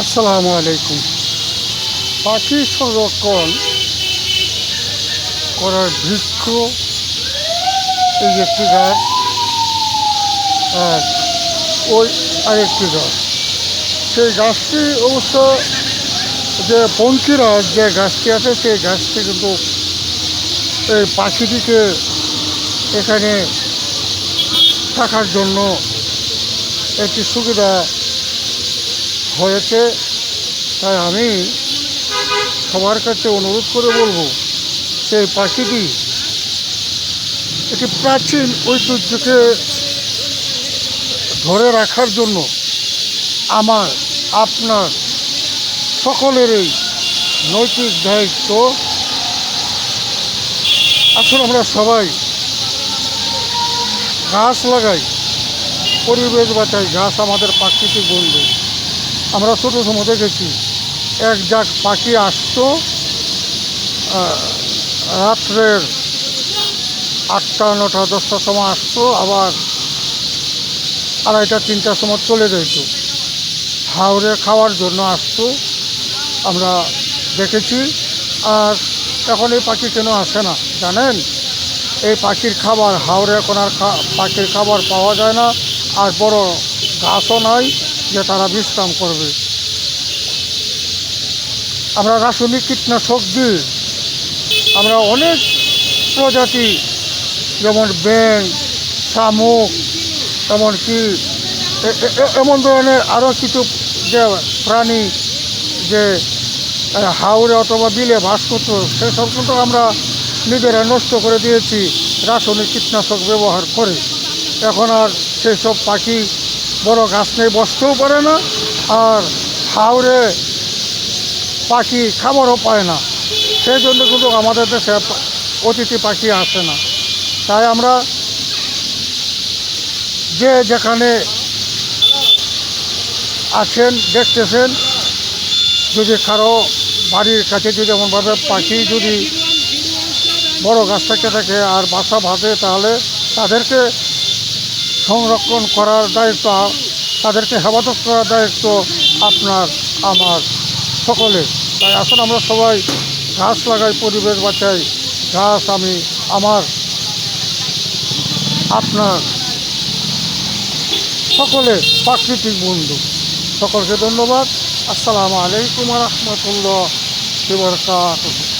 আসসালামু আলাইকুম। পাখি সংরক্ষণ করার বৃক্ষ এই একটি গাছ। আর ওই আরেকটি গাছ। সেই গাছটি অবশ্য যে পঙ্কিরাজ যে গাছটি আছে, সেই গাছটি কিন্তু এই পাখিটিকে এখানে থাকার জন্য একটি সুবিধা হয়েছে, তাই আমি সবার কাছে অনুরোধ করে বলব সেই পাখিটি একটি প্রাচীন ঐতিহ্যকে ধরে রাখার জন্য আমার, আপনার সকলেরই নৈতিক দায়িত্ব। আসলে আমরা সবাই গাছ লাগাই, পরিবেশ বাঁচাই, গাছ আমাদের প্রাকৃতিক বন্ধু আমরা ছোটো সময় দেখেছি। এক জাক পাখি আসতো রাত্রের আটটা, নটা, দশটার সময় আসতো, আবার আড়াইটা, তিনটার সময় চলে যেত। হাওড়ে খাওয়ার জন্য আসতো, আমরা দেখেছি। আর এখন এই পাখি কেন আসে না, জানেন? এই পাখির খাবার হাওড়ে এখন আর পাখির খাবার পাওয়া যায় না, আর বড় গাছও নাই। যে তারা বিশ্রাম করবে। আমরা রাসায়নিক কীটনাশক দিয়ে আমরা অনেক প্রজাতি, যেমন ব্যাং শামুক, এমনকি এমন ধরনের আরও কিছু যে প্রাণী যে হাওড়ে অথবা বিলে বাস করতো সেসব কিন্তু আমরা নিজেরা নষ্ট করে দিয়েছি, রাসায়নিক কীটনাশক ব্যবহার করে। এখন আর সেসব পাখি বড় গাছ নেই, বসতেও পারে না, আর হাওড়ে পাখি খাবারও পায় না। সেই জন্য কিন্তু আমাদের দেশে অতিথি পাখি আসে না। তাই আমরা যে যেখানে আছেন, দেখতেছেন, যদি কারও বাড়ির কাছে যদি এমনভাবে পাখি যদি বড় গাছ থেকে থাকে আর বাসা বাঁধে, তাহলে তাদেরকে সংরক্ষণ করার দায়িত্ব, তাদেরকে হেফাজত করার দায়িত্ব আপনার, আমার সকলের। তাই আসুন আমরা সবাই গাছ লাগাই, পরিবেশ বাঁচাই। গাছ আমি, আমার, আপনার সকলে প্রাকৃতিক বন্ধু। সকলকে ধন্যবাদ। আসসালামু আলাইকুম রহমতুল্লাহ বরকাত